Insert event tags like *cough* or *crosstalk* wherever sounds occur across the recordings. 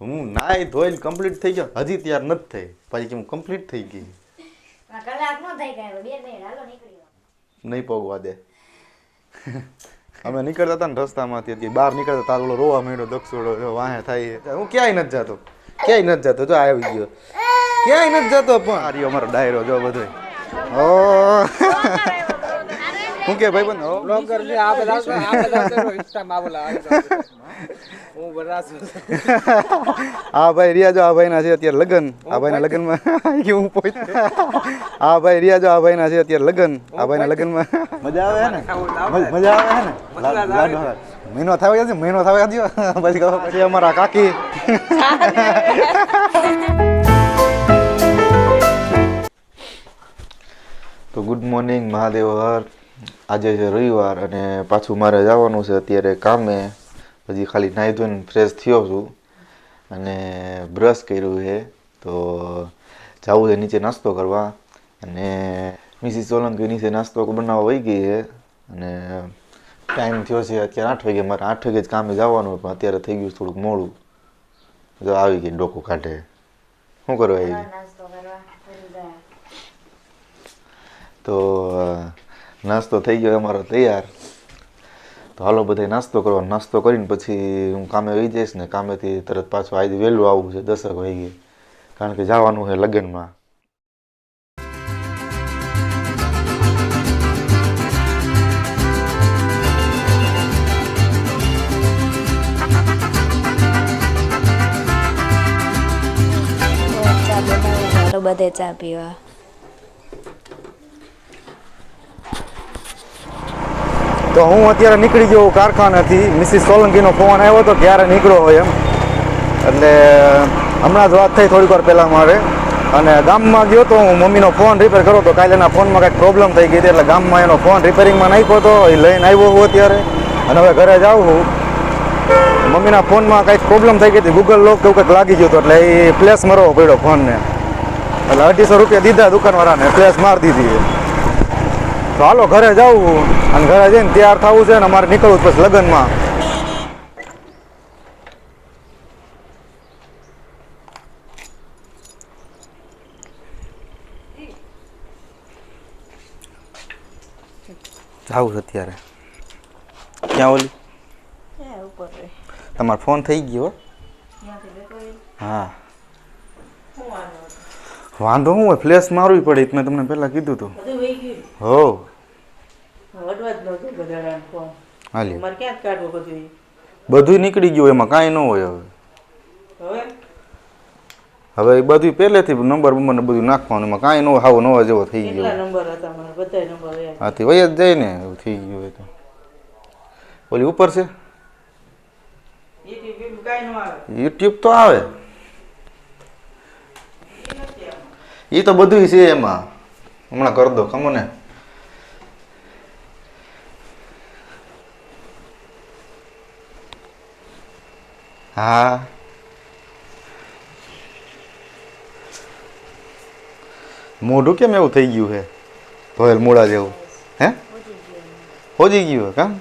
હું નાય ધોઈને કમ્પ્લીટ થઈ ગયો. હજી તૈયાર નથી થઈ. પછી કેમ હું કમ્પ્લીટ થઈ ગઈ. નહીં પગવા દે. અમે નીકળતા હતા ને રસ્તામાંથી હતી બહાર નીકળતા તાર ઓલો રોવા માંડ્યો દક્ષોડો વાહે થાય. હું ક્યાંય નથી જતો. ક્યાંય નથી જતો. જો આવી ગયો. ક્યાંય નથી જતો પણ. આ રહ્યો અમારો ડાયરો જો બધો ઓ હું કે ભાઈ બંધ બ્લોગર છે આ બધા આ બધા ઇન્સ્ટા માં બોલા. હું બરાસ આ ભાઈ રિયા જો આ ભાઈના છે અત્યારે લગન. આ ભાઈના લગનમાં કે *laughs* હું પોઈત આ ભાઈ રિયા જો આ ભાઈના છે અત્યારે લગન. આ ભાઈના લગનમાં મજા આવે ને? મજા આવે ને. મહિનો થવા છે મહિનો થવા ગયો *laughs* પછી પછી અમારા કાકી. *laughs* તો ગુડ મોર્નિંગ મહાદેવ હર. આજે છે રવિવાર અને પાછું મારે જવાનું છે અત્યારે કામે. પછી ખાલી નાહી ધોઈને ફ્રેશ થયો છું અને બ્રશ કર્યું છે. તો જવું છે નીચે નાસ્તો કરવા. અને મિસિસ સોલંકી નીચે નાસ્તો બનાવવા વહી ગઈ છે. અને ટાઈમ થયો છે અત્યારે આઠ વાગે. મારે આઠ વાગે જ કામે જવાનું પણ અત્યારે થઈ ગયું થોડુંક મોડું. જો આવી ગઈ ડોકું કાઢે. શું કરવા આવી? તો નાસ્તો થઈ ગયો, અમારો તૈયાર. તો હાલો બધા નાસ્તો કરવા નાસ્તો કરીને પછી હું કામે વહી જઈશ ને કામેથી તરત પાછું આજે વહેલું આવવું છે, દસક ગયે કારણ કે જવાનું છે લગ્નમાં. બધે ચા પીવા. તો હું અત્યારે નીકળી ગયો કારખાનાથી. મિસિસ સોલંકીનો ફોન આવ્યો હતો ક્યારે નીકળ્યો હોય એમ. એટલે, હમણાં જ વાત થઈ થોડીક વાર પહેલાં મારે. અને ગામમાં ગયો તો હું મમ્મીનો ફોન રિપેર કરો તો કાલે એના ફોનમાં કાંઈક પ્રોબ્લેમ થઈ ગઈ હતી. એટલે ગામમાં એનો ફોન રિપેરિંગમાં નાખ્યો હતો એ લઈને આવ્યો હું અત્યારે. અને હવે ઘરે જાઉં હું. મમ્મીના ફોનમાં કાંઈક પ્રોબ્લેમ થઈ ગઈ હતી. ગૂગલ લોક કેવું કંઈક લાગી ગયું હતું. એટલે એ પ્લેસ મરવો પડ્યો ફોનને એટલે અઢીસો રૂપિયા દીધા દુકાનવાળાને. પ્લેસ મારી દીધી તો હાલો ઘરે જાવું અને ઘરે જઈને તૈયાર થવું છે ને અમારે નીકળવું પછી લગ્નમાં. જાવું છે અત્યારે. ક્યાં ઓલી? તમારો ફોન થઈ ગયો હો? હા વાંધો શું હોય ફ્લેશ મારવી પડે મેં તમને પહેલાં કીધું હતું બધું હો. હાલી બધું નીકળી ગયું એમાં કાંઈ ન હોય હવે. હવે? એ બધું પહેલેથી નંબર બંબર બધું નાખવાનું એમાં કાંઈ ન હોય હાવ નવા જેવો થઈ ગયો. હાથી વય જ જાય ને એવું થઈ ગયું તો. ઓલી ઉપર છે? યુટ્યુબ તો આવે. એ તો બધું છે એમાં. હમણાં કરી દો, ખમો ને. હા. મોઢું કેમ એવું થઈ ગયું છે? ધોયેલ મોડા જેવું. હે? હોજી ગયું કામ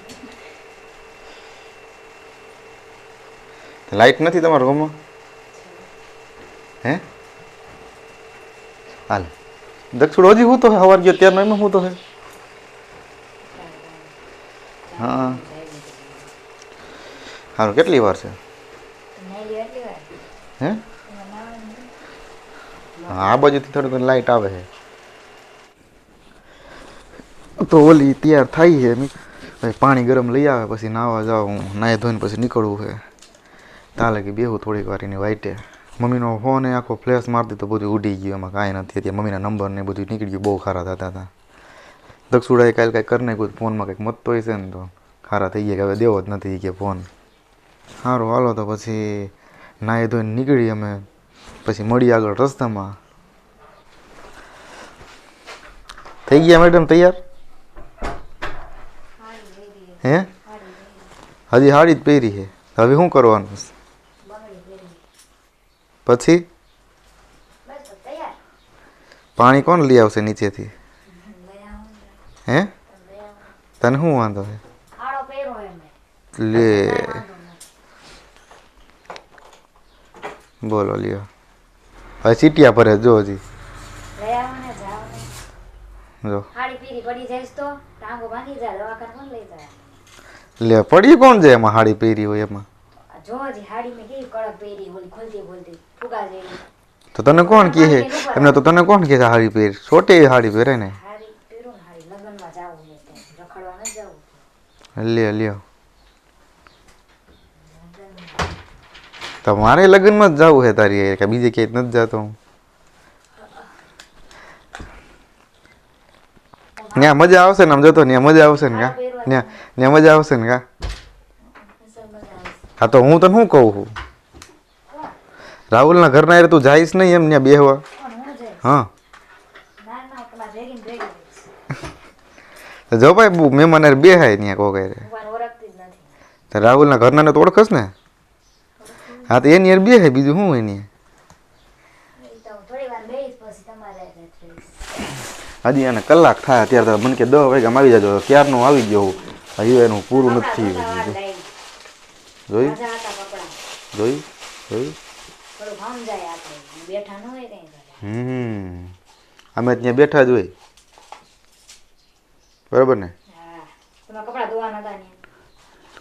લાઈટ નથી તમારા રૂમમાં હે? હાલ. દક્ષિણ હજી હું તો હે સવાર ગયો ત્યારનો એમાં હું તો હે. હા. સારું કેટલી વાર છે? હે? હા, આ બાજુથી થોડીક લાઈટ આવે છે. તો ઓલી તૈયાર થાય છે પાણી ગરમ લઈ આવે, પછી નાવા જાઉં, નાહી ધોઈને પછી નીકળવું છે. તાલે કે બેહું થોડીક વાર એની વાઈટે. મમ્મીનો ફોન એ આખો ફ્લેશ મારતી તો બધું ઉડી ગયું, એમાં કાંઈ નથી અત્યારે. મમ્મીના નંબર ને બધું નીકળી ગયું, બહુ ખારા થતા હતા. દક્ષુડાએ કાલે કાંઈ કરી નાખ્યું ફોનમાં કંઈક મત હોય છે ને તો. ખારા થઈ ગયા કે હવે દેવો જ નથી કે ફોન સારું, હાલો તો પછી નાહી ધોઈને નીકળી અમે. પછી મળી આગળ રસ્તામાં. થઈ ગયા મેડમ તૈયાર? હે? હજી હાડી જ પહેરી છે. હવે શું કરવાનું? પછી? પાણી કોણ લઈ આવશે નીચેથી? હે? તને શું વાંધો છે? લે. બોલો, લ્યો. હવે ચીટિયા પર જો હજી. જો. લે પડી કોણ જાય એમાં હાડી પહેરી હોય એમાં? જો હજી હાડી મેં કેવી કડક પહેરી હોય ખોલતી ખોલતી ફુગા જેવી તો તને કોણ કહે છે એમને તો તને કોણ કહે છે હાડી પહેર છોટી એવી હાડી પહેરે ને હાડી પહેરું ને હાડી લગ્નમાં જાવું છે તો રખડવા નથી જવું લ્યો લ્યો તમારે લગ્નમાં જ જવું છે તારી હારે, કે બીજે ક્યાંય નથી જતો હું ત્યાં મજા આવશે ને આમ જતો ત્યાં મજા આવશે ને કા ત્યાં ત્યાં મજા આવશે ને કા અસલ મજા આવશે હા, તો હું તને શું કહું છું? રાહુલના ઘરના યાર તું જઈશ નહીં એમ ત્યાં બેહવા? હું. જો ભાઈ મહેમાન હારે બેહાય ત્યાં કોઈ હારે. હું પણ ઓળખતી તો રાહુલના ઘરનાને તો ઓળખસ ને? હા, તો એની યાર બેહાય બીજું શું એની. હજી એને કલાક થાય, અત્યારે મને કે દસ વાગ્યામાં આવી જાજો ક્યારનું આવી ગયો હજી એનું પૂરું નથી જોયું. જોયું જોયું હમ. અમે ત્યાં બેઠા જ હોય. બરાબર ને?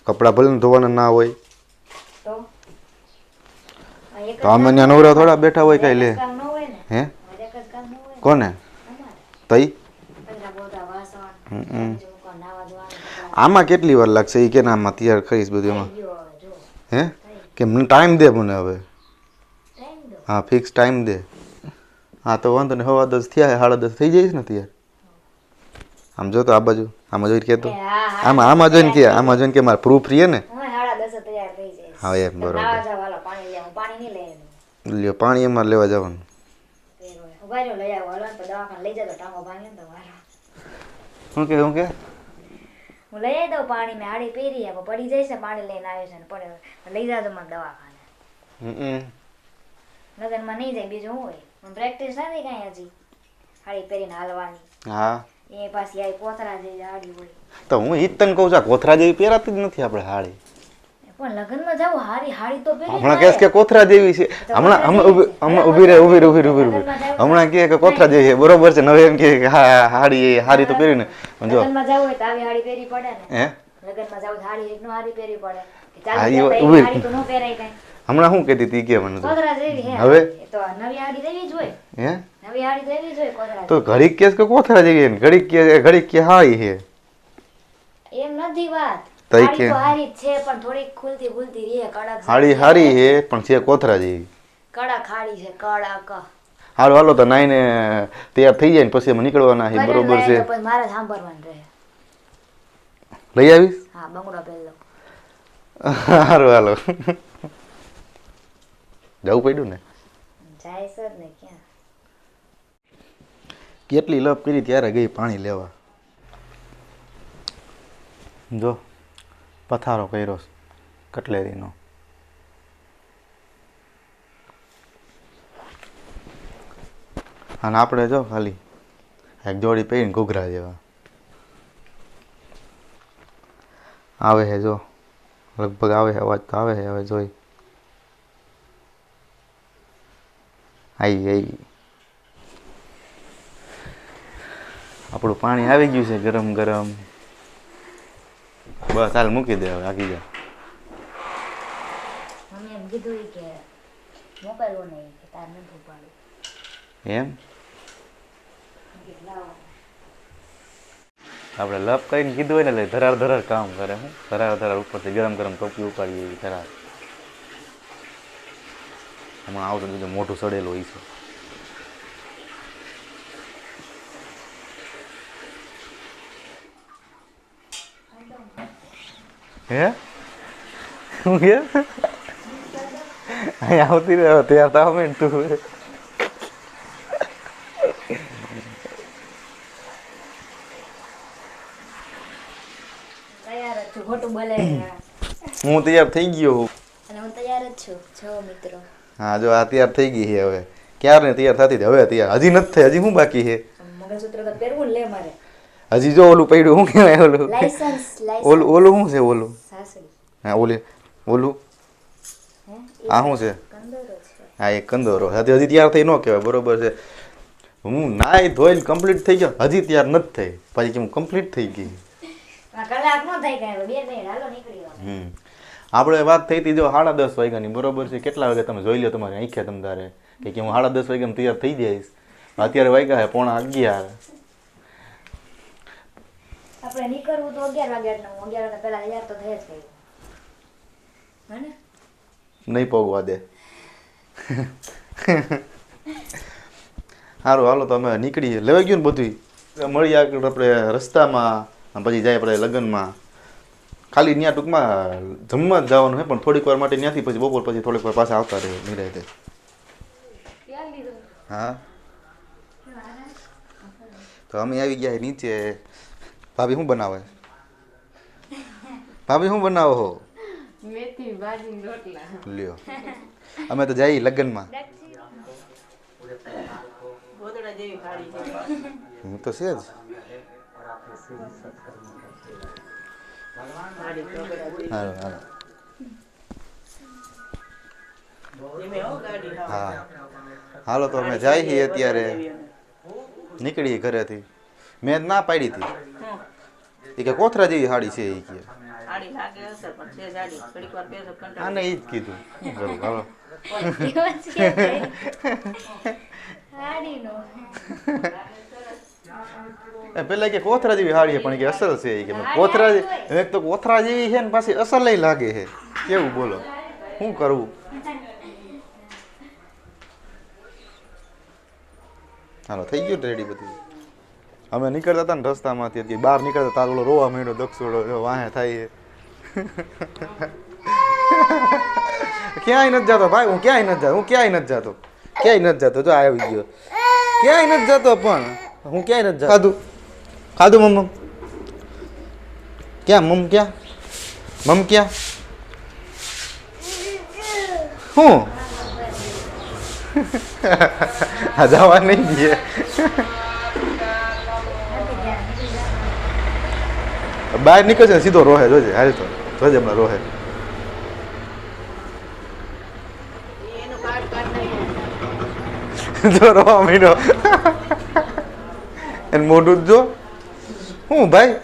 કપડાં ભલે ધોવાના ના હોય. તો? અમે ત્યાં નવરા થોડા બેઠા હોય કઈ લે. હે? કોને? તઈ. આમાં કેટલી વાર લાગશે એ કે ના આમાં તૈયાર કરીશ બધું એમાં. હે? કે મને ટાઈમ દે મને હવે. હા ફિક્સ ટાઈમ દે. હા તો વાંધો ને હવા દસ થયા સાડા દસ થઈ જઈશ ને તૈયાર આમ જો તો આ બાજુ આમાં જોઈને કહેતો. આમાં આમાં જોઈને કે આમાં જોઈને કે મારે પ્રૂફ રહીએ ને. હું એમ, બરોબર. લ્યો પાણી એમાં લેવા જવાનું. શું કે શું કે? હું લઈ આવી દઉં પાણી મેં હાડી પહેરી આપો પડી જઈશ છે પાણી લઈને આવે છે ને પડે લઈ જાજો મને દવાખાને. હમ લગનમાં નહીં જાય બીજું શું હોય? મને પ્રેક્ટિસ નથી કાંઈ હજી. હાડી પહેરીને હાલવાની. હા. એ પાછી આવી કોથરા જેવી હાડી હોય. તો હું ઈ તને કહું છું આ કોથરા જેવી પહેરાતી જ નથી આપણે હાડી પણ લગનમાં જાવ હારી હાડી તો પહેરી હમણાં કહેશ કે કોથરા જેવી છે. હમણાં હમણાં ઊભી રહે ઊભી રહે ઊભી રહે ઊભી રહે. હમણાં કહે કે કોથરા જેવી છે. બરોબર છે. હવે એમ કે હા હાડી એ હાડી તો પહેરીને. પણ જો લગ્નમાં જવું હોય તો આવી હાડી પહેરી પડે ને. હે? લગનમાં જાવ હાડી એકનો હાડી પહેરી પડે. કે ચાલો હાડી તો ન પહેરાય કાંઈ. હમણાં શું કહેતી હતી? કે મને તો. હવે? તો નવી તો નવી તો તો ઘડીક કેસ કે કોથરા જેવી ઘડીક કે ઘડીક કે હારી છે. એમ નથી વાત. તો ઈ હાડી કે- તો હારી છે પણ થોડી ખુલતી ભૂલતી રહે કડક હાડી હારી છે પણ છે કોથરા જેવી. કડક હાડી છે કડક. હારું હાલો તો નાઈને તૈયાર થઈ જાય ને પછી અમે નીકળવાના છે બરોબર છે. પછી મારે સાંભળવાનું રહે. લઈ આવીશ? હા બંગડો પહેલો હાલો હાલો. જવું પડ્યું ને? જાય સર ને ક્યાં? કેટલી લપ કરી ત્યારે ગઈ પાણી લેવા? જો. પથારો કર્યો કટલેરીનો. અને આપણે જો ખાલી એક જોડી પહેરીને ઘૂઘરા જેવા. આવે છે જો. લગભગ આવે છે અવાજ તો આવે છે હવે જોઈ. આવી આઈ. આપણું પાણી આવી ગયું છે ગરમ ગરમ. બસ હાલ મૂકી દે હવે આખી જા મમ્મી એમ કીધું ઈ કે મોકલવો નહીં કે તાર એમ આપણે લપ કરીને કીધું હોય ને એટલે ધરાર ધરાર કામ કરે હું ધરાર ધરાર ઉપરથી ગરમ ગરમ ટોપી ઉપાડીએ એવી ધરાર હમણાં આવતું બીજું મોટું સડેલું હોય છે હે શું કે અહીં આવતી રહે તૈયાર થાવ ને તું તૈયાર જ છું ખોટું બોલે હું તૈયાર થઈ ગયો હું અને હું તૈયાર જ છું જો મિત્રો હા જો આ તૈયાર થઈ ગઈ છે હવે ક્યારે તૈયાર થતી હતી હવે તૈયાર હજી નથી થઈ હજી શું બાકી છે મંગળસૂત્ર તો પહેરવું ને લે મારે હજી જો ઓલું પડ્યું શું કહેવાય ઓલું લાયસન્સ ઓલું લાયસન્સ ઓલું શું છે ઓલું સાસરી હા ઓલી ઓલું? આ શું છે? હા એ કંદોરો હજી હજી તૈયાર થઈ ન કહેવાય બરોબર છે. હું નાય ધોઈને કમ્પ્લીટ થઈ ગયો હજી તૈયાર નથી થઈ. પછી કે હું કમ્પ્લીટ થઈ ગઈ. હમ. આપણે વાત થઈ હતી જો સાડા દસ વાગ્યાની બરોબર છે? કેટલા વાગે તમે જોઈ લો તમારે આંખે તમ તારે? કે હું સાડા દસ વાગ્યામાં તૈયાર થઈ જઈશ? અત્યારે વાગ્યા છે પોણા અગિયાર. આપણે નીકળવું તો અગિયાર વાગ્યા અગિયાર વાગ્યા પહેલા તૈયાર તો થઈ જ હે ને નહીં પગવા દે. સારું હાલો તો અમે નીકળીએ. લેવાઈ ગયું ને બધું મળી આગળ આપણે રસ્તામાં પછી જાય આપણે લગ્નમાં. ખાલી ત્યાં ટૂંકમાં જમવા જ જવાનું છે પણ થોડીક વાર માટે ત્યાંથી પછી બપોર પછી થોડીક વાર પાછા આવતા રહે નિરાયતે હા? તો અમે આવી ગયા નીચે. ભાભી શું બનાવે? ભાભી શું બનાવો હો? મેથી ભાજી રોટલા. લ્યો. અમે તો જઈ લગ્નમાં. હું તો છે જ. હાલો હાલો. હો ગાડી હા. હા. હાલો તો અમે જાય છીએ અત્યારે. નીકળીએ ઘરેથી. મેં ના પાડી હતી. એ કે કોથરા જેવી સાડી છે એ કે. સાડી લાગે હશે પણ છે જાડી. ઘડીક વાર પહેરશે કંટાળો આને એ જ કીધું. શું હાલો. એ પેલા કે કોથરા જેવી હાડી પણ કે અસલ છે એ કે કોથરા જે- મેં તો કોથરા જેવી છે ને પાછી અસલ લાગે છે. કેવું બોલો? શું કરવું હાલો થઈ ગયું રેડી બધું. અમે નીકળતા હતા ને રસ્તામાંથી બહાર નીકળતા તારો રોવા માંડ્યો દક્ષોડો વાહે થાય *laughs* ક્યાંય નથી જતો ભાઈ હું ક્યાંય નથી જતો હું ક્યાંય નથી જતો. ક્યાંય નથી જતો જો આવી ગયો. ક્યાંય નથી જતો પણ. હું ક્યાંય નથી જતો. ખાધું? ખાધું મમ્મ? ક્યાં મમ ક્યાં? મમ ક્યાં? હું? *laughs* આ જવા નહીં દે. બહાર નીકળશે સીધો રોહે જોજે હાલ તો. જોજે હમણાં રોહે એનું કાર્ડ કાર્ડ નહીં જો રોવા માંડ્યો એને મોઢું જ જો હું ભાઈ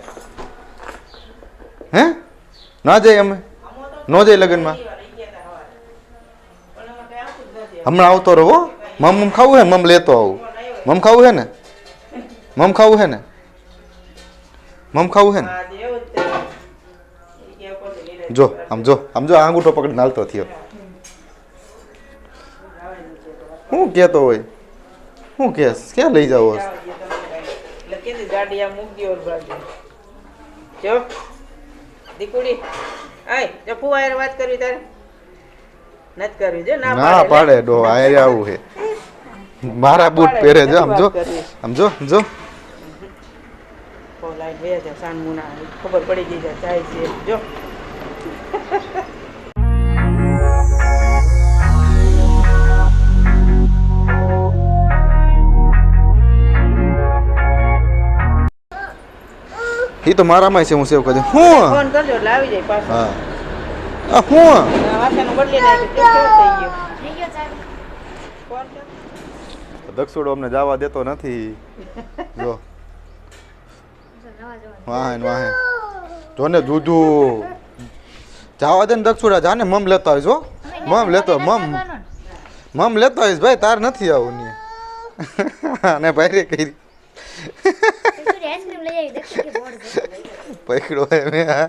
હે ના જાય અમે ન જાય લગ્નમાં હમણાં આવતો રહો મમ મમ ખાવું હે ને મમ લેતો આવું મમ ખાવું હે ને મમ ખાવું હે ને મમ ખાવું હે ને જો આમ જો આમ જો આ અંગૂઠો પકડીને હાલતો થયો શું કહેતો હોય શું કે ક્યાં લઈ જાવ જે દીકુડી આય જો ફુવા હારે વાત કરવી તારે નથી કરવી જો ના ના પાડે ડો આ આવું હે મારા બૂટ પહેરે જો આમ જો આમ જો જો લાઈટ બે છે સાન મુના ખબર પડી ગઈ છે જાય છે જો એ તો મારામાં છે હું સેવ કરી હું? ફોન કરજો એટલે આવી જાય પાછો. હા. આ હું? વાસણ બદલી નાખ્યું કેવું થઈ ગયું? થઈ ગયો ચાલુ દક્ષુડો અમને જવા દેતો નથી. જો. નવા વાહન. વાહે ને વાહે જોને દૂધું. જવા દે ને દક્ષુડા જાને મમ લેતો આવીશ હો. મમ લેતો મમ. મમ લેતો આવીશ ભાઈ તાર નથી આવું *laughs* ને ભાઈ રે કરી. લઈ આવી દક્ષિણ કે બોર્ડ *laughs* પકડો એમે હા.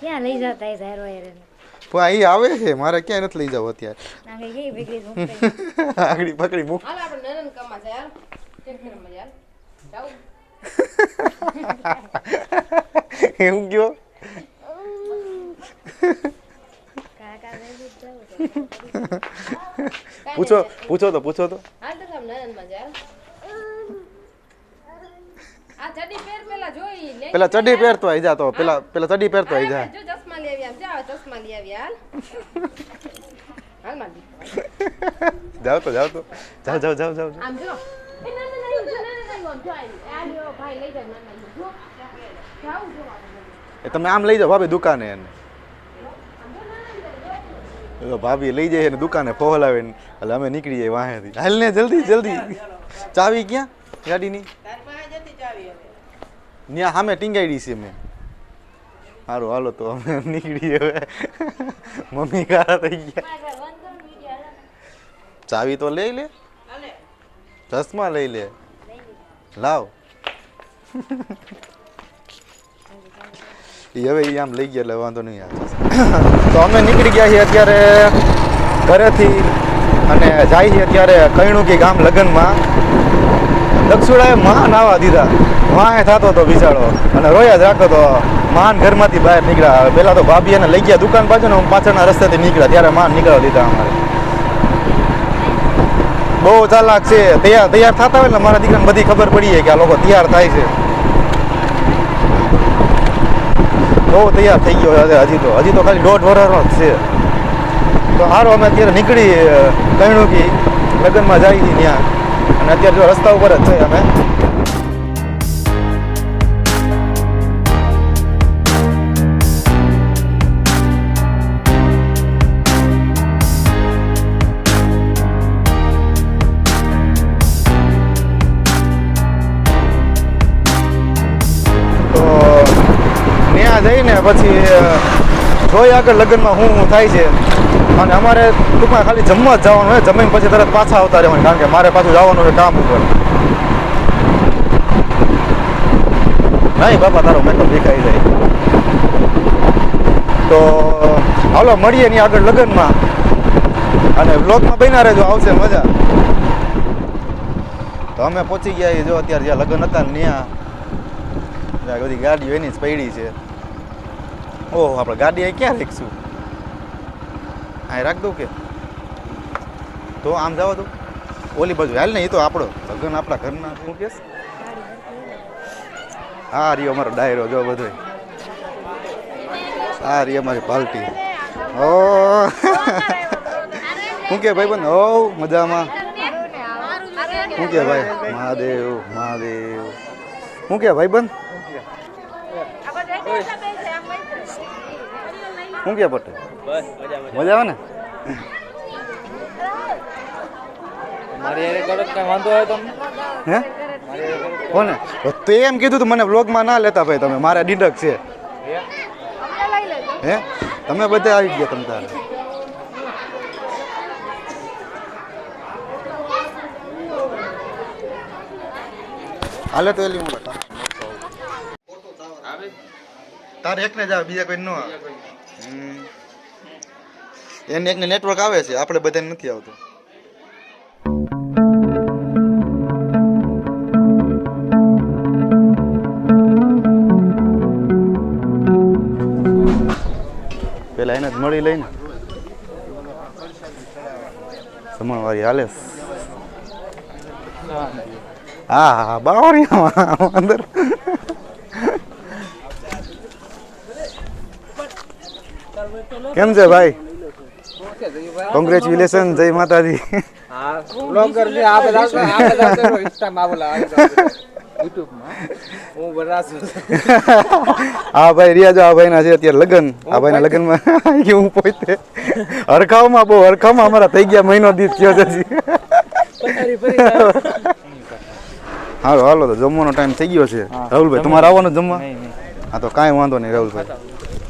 ક્યાં લઈ જતા એ ધારો યાર પણ અહીં આવે છે મારે ક્યાં નથી લઈ જાવ અત્યારે. *laughs* આગળ પકડી મૂક હાલ આપણે નનન કમા છે યાર એવું *laughs* ગયો. પૂછો પૂછો તો પૂછો તો. હાલ તો આ ચડી પેર પેલા ચડી પહેરતો આવી જા તો પેલા પેલા ચડી પહેરતો આવી જા. ચશ્મા લઈ આવ્યા જા ચશ્મા લઈ આવ્યા હાલ. હાલ જાવ તો જાવ તો. જાવ જાવ જાવ જાવ આમ જો. એ જાય તમે આમ લઈ જાઓ ભાભી દુકાને એને. ભાભી લઈ જાય ને દુકાને પહોલાવીને. એટલે અમે નીકળી જઈએ વાહેથી. હાલ ને જલ્દી જલ્દી. ચાવી ક્યાં? ગાડીની તાર પાસે જતી ચાવી હવે ત્યાં સામે ટીંગાડી છે મેં. સારું હાલો તો અમે *laughs* નીકળીએ હવે. મમ્મી કારા થઈ ગયા. ચાવી તો લઈ લે. ચશ્મા લઈ લે. લાવ. એ હવે એ આમ લઈ ગયા એટલે વાંધો નહીં આવે. તો અમે નીકળી ગયા છીએ અત્યારે ઘરેથી અને જાય છીએ અત્યારે કૈણુકી ગામ લગ્નમાં. દક્ષુડાએ મહાન આવા દીધા. વાંય થતો હતો બિચારો અને રોયા જ રાખતો હતો માન ઘરમાંથી બહાર નીકળ્યા. પહેલાં તો ભાભી એને લઈ ગયા દુકાન બાજુ ને હું પાછળના રસ્તેથી નીકળ્યા, ત્યારે માન નીકળવા દીધા અમારે. બહુ ચાલાક છે. તૈયાર તૈયાર થતા હોય ને મારા દીકરાને બધી ખબર પડી કે આ લોકો તૈયાર થાય છે. બહુ તૈયાર થઈ ગયો હજી તો. હજી તો ખાલી દોઢ વર્ષનો જ છે. તો સારું અમે અત્યારે નીકળી કહ્યું કે લગ્નમાં જાય ત્યાં. અને અત્યારે જો રસ્તા ઉપર જ છે અમે. જઈને પછી જોઈ આગળ લગ્નમાં હું થાય છે. અને અમારે ટૂંકમાં ખાલી જમવા જ જવાનું હોય, જમીન પછી તરત પાછા આવતા રહેવાનું, કારણ કે મારે પાછું જવાનું છે કામ ઉપર. નહીં બાપા, તારો મેકઅપ દેખાઈ જાય. તો, હાલો, મળીએ ની આગળ લગ્નમાં. અને વ્લોગમાં બન્યા રહેજો, આવશે મજા. તો અમે પહોંચી ગયા જો અત્યારે જ્યાં લગ્ન હતા ને ત્યાં. બધી ગાડીઓ એની જ પડી છે. ઓહો, આપણે ગાડી ક્યાં રાખીશું અહીં રાખ દઉં કે? તો આમ જાવ દઉં ઓલી બાજુ હાલ ને એ તો આપણો. લગ્ન આપણા ઘરના શું કેસ હા રહ્યો અમારો ડાયરો જો બધો આ રહી અમારી પાર્ટી ઓ શું કે ભાઈ બંધ હો મજામાં. શું કે ભાઈ? મહાદેવ મહાદેવ. શું કે ભાઈ બંધ શું કે પટેલ? મજા આવે ને મારી હારે કરો તો કાંઈ વાંધો આવે તમને હે? કોને? તો એમ કીધું તું મને વ્લોગમાં ના લેતા ભાઈ તમે મારા ડીડક છે. હે? તમે બધા આવી ગયા તમે તારે. હાલે તો એલી હું બતા તારે એકને જ આવે બીજા કોઈ ન આવે. હમ. એને એકને નેટવર્ક આવે છે આપણે બધાને નથી આવતું. પેલા જ મળી લઈને. સમણવારી હાલે. હા હા બાવરી કેમ છે ભાઈ? કોંગ્રેચ્યુલેશન જય માતાજી. હા બ્લોગર છે, આ બધા આ બધા ઇન્સ્ટામાં આવેલા હું ભાઈ રિયા જો આ ભાઈના છે અત્યારે લગ્ન. આ ભાઈના લગ્નમાં *laughs* કે હું પોતે હરખાવમાં બહુ હરખાવમાં અમારા થઈ ગયા મહિનો દીધ થયો છે હાલો હાલો તો જમવાનો ટાઈમ થઈ ગયો છે. રાહુલભાઈ તમારે આવવાનું જમવા? હા તો કાંઈ વાંધો નહીં રાહુલભાઈ.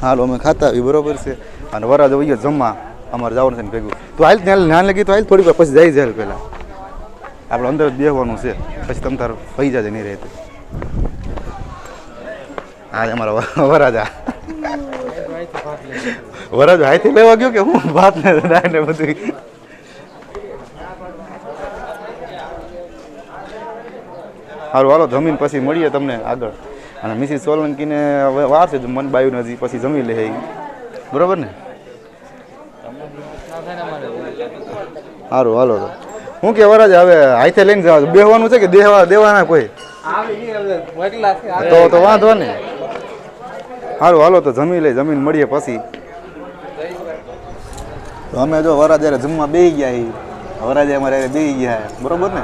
હાલો અમે ખાતા આવી બરોબર છે. અને વરાજ આવી ગયો જમવા. અમારે જવાનું છે ને ભેગું. તો હાલ ત્યાં નાન લગી તો હાલ થોડીક વાર પછી જાય જાય પહેલાં. આપણે અંદર જ બેસવાનું છે. પછી તમે તાર પૈ જાય નહીં રહેતું હા અમારા વરાજા વરાજ હાથે લેવા ગયો કે હું ભાત ને બધું સારું હાલો, જમીન પછી મળીએ તમને આગળ. અને મિસિસ સોલંકીને હવે વાર છે, મન બાયું હજી પછી જમી લે બરોબર ને? સારું હાલો. હું કે વરાજ હવે હાથે લઈને જવા બેહવાનું છે કે દેવા દેવાના કોઈ? આવી તો તો વાંધો ને હાલો હાલો તો જમી લઈ જમીન મળીએ પછી. તો અમે જો વરા જયારે જમવા બે ગયા વરાજે અમારે બે ગયા. બરોબર ને?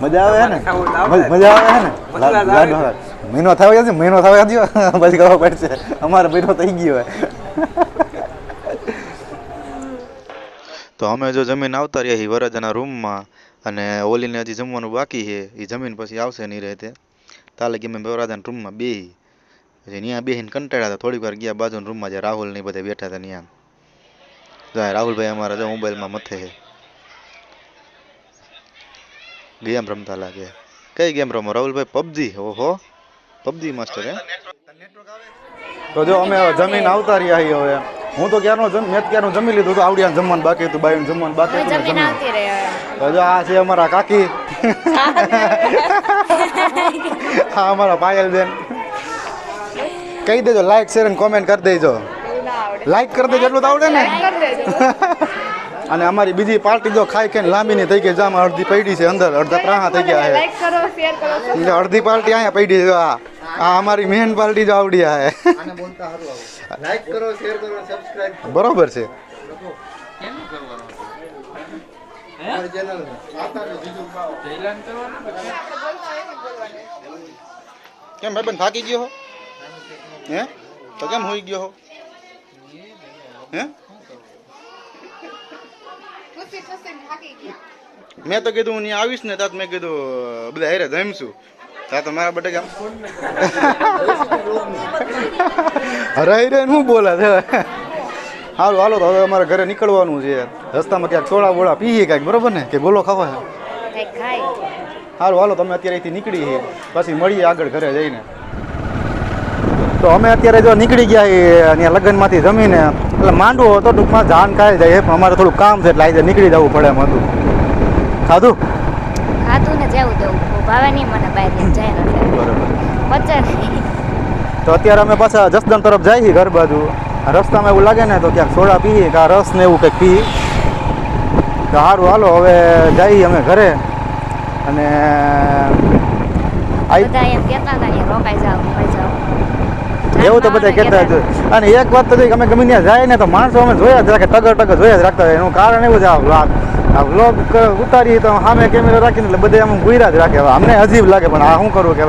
મજા આવે ને? મજા આવે ને? મહિનો થવા છે મહિનો થવા દો *laughs* પછી ખબર પડશે. અમારે મહિનો થઈ ગયો હોય તો અમે જો જમીન આવતા રહ્યા છીએ વરરાજાના રૂમમાં અને ઓલીને હજી જમવાનું બાકી છે એ જમીન પછી આવશે નહીં રહેતે તાલે કે અમે વરરાજાના રૂમમાં બે પછી ત્યાં બેહીને કંટાળ્યા હતા, થોડીક વાર ગયા બાજુના રૂમમાં જે રાહુલ ને બધા બેઠા હતા ત્યાં જાય રાહુલભાઈ અમારા જો મોબાઈલમાં મથે છે. ગેમ રમતા લાગે. કઈ ગેમ રમો? રાહુલભાઈ પબજી? ઓહો. પબજી માસ્ટર હે તો જો અમે જમીન આવતા રહ્યા છીએ હવે. હું તો ક્યારનો જમ મેં ક્યારનું જમી લીધું તો આવડિયા જમવાનું બાકી હતું બાયું જમવાનું બાકી હતું જમીન આ છે અમારા કાકી. *laughs* હા અમારા પાયલ બેન કહી દેજો લાઈક શેર અને કોમેન્ટ કરી દેજો. લાઈક કરી દેજો એટલું તો આવડે ને? *laughs* અને અમારી બીજી પાર્ટી જો ખાઈ ખાઈને લાંબીની થઈ ગઈ જામ અડધી પડી છે અંદર અડધા પ્રાહા થઈ ગયા છે. અડધી પાર્ટી અહીંયા પડી છે આ. આ અમારી મેન પાર્ટી જો આવડી આ છે આને બોલતા સારું આવું. લાઈક કરો શેર કરો સબસ્ક્રાઇબ બરોબર છે. કેમ ભાઈ પણ થાકી ગયો હો? હે? તો કેમ હોઈ ગયો હો? હે? મેં તો કીધું હું ત્યાં આવીશ ને ત્યાં મેં કીધું બધા હેરે જમશું. ત્યાં તમારા બટે કેમ *laughs* હરાઈ રે શું બોલે છે? હાલો હાલો તો હવે અમારે ઘરે નીકળવાનું છે. રસ્તામાં ક્યાંક ચોળા બોળા પીએ કાંઈક બરોબર ને? કે ગોલો ખાવા? છે કંઈક હાલો તમે અત્યારે અહીંથી નીકળી છીએ. પછી મળીએ આગળ ઘરે જઈને. તો અમે અત્યારે જો નીકળી ગયા અહીંયા લગ્નમાંથી જમીને. એટલે માંડવો હતો ટૂંકમાં જાન ખાઈ જાય પણ અમારે થોડું કામ છે એટલે આજે નીકળી જવું પડે એમ હતું. ખાધું? ભાવે નહીં મને બહાર જાય બરોબર એટલે બરાબર. પચે નહીં તો અત્યારે અમે પાછા જસદણ તરફ જઈએ છીએ ઘર બાજુ. રસ્તામાં એવું લાગે ને તો ક્યાંક સોડા પીએ કાં રસ ને એવું કંઈક પીએ. તો સારું હાલો હવે જઈએ અમે ઘરે. અને એવું તો બધા કહેતા જ અને એક વાત તો અમે ગમે ત્યાં જાય ને તો માણસો અમે જોયા જ રાખે ટગર ટગર જોયા જ રાખતા હોય એનું કારણ એવું છે આ. આ વ્લોગ ઉતારીએ તો સામે કેમેરા રાખીને એટલે બધે એમ ગુયરા જ રાખે. હવે અમને અજીબ લાગે પણ આ શું કરવું કે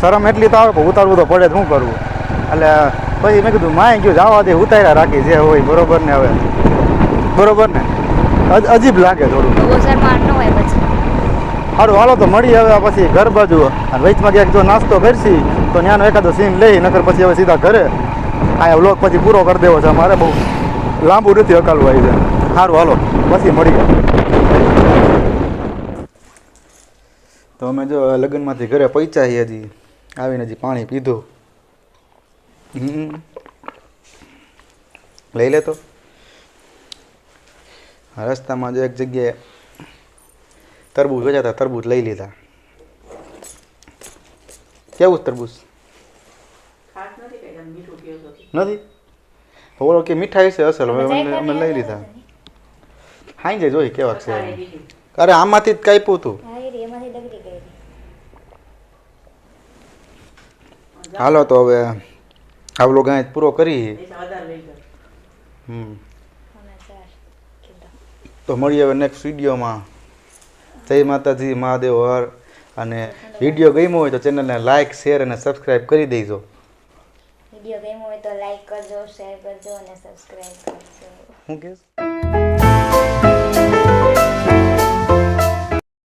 શરમ એટલી તો આવે ઉતારવું તો પડે જ શું કરવું? એટલે પછી મેં કીધું માય ગયું જવા દે ઉતાર્યા રાખી જે હોય બરોબર ને હવે? બરોબર ને? અજ- અજીબ લાગે થોડું સારું હાલો તો મળીએ હવે પછી ઘર બાજુ. અને વચમાં ક્યાંક જો નાસ્તો કરશી તો ત્યાંનો એકાદો સીન લઈ નકર પછી હવે સીધા ઘરે. આ વ્લોગ પછી પૂરો કરી દેવો છે અમારે બહુ લાંબુ નથી અકાલવું આવી જાય. સારું હાલો પછી મળીએ. તો અમે જો લગ્નમાંથી ઘરે પહોંચ્યા છીએ હજી આવીને હજી પાણી પીધું. લઈ લે તો રસ્તામાં જો એક જગ્યાએ તરબૂચ વેચાતા હતા તરબૂચ લઈ લીધા. કેવું છે તરબૂચ? નથી ઓલો કે મીઠાઈ છે અસલ અમે અમે લઈ લીધા. હાઈ જાય જોઈ કેવા છે. અરે આમાંથી જ કાપ્યું હતું હા એ રી, એમાંથી ડગરી ગઈ હાલો તો હવે આ વ્લોગ અહીં પૂરો કરી. હમ. તો મળીએ હવે નેક્સ્ટ વિડીયોમાં. જય માતાજી મહાદેવ હર. અને વીડિયો ગમ્યો હોય તો ચેનલને લાઇક શેર અને સબસ્ક્રાઈબ કરી દેજો. વીડિયો ગમ્યો હોય તો લાઈક કરજો શેર કરજો અને સબસ્ક્રાઇબ કરજો. હું કહેશ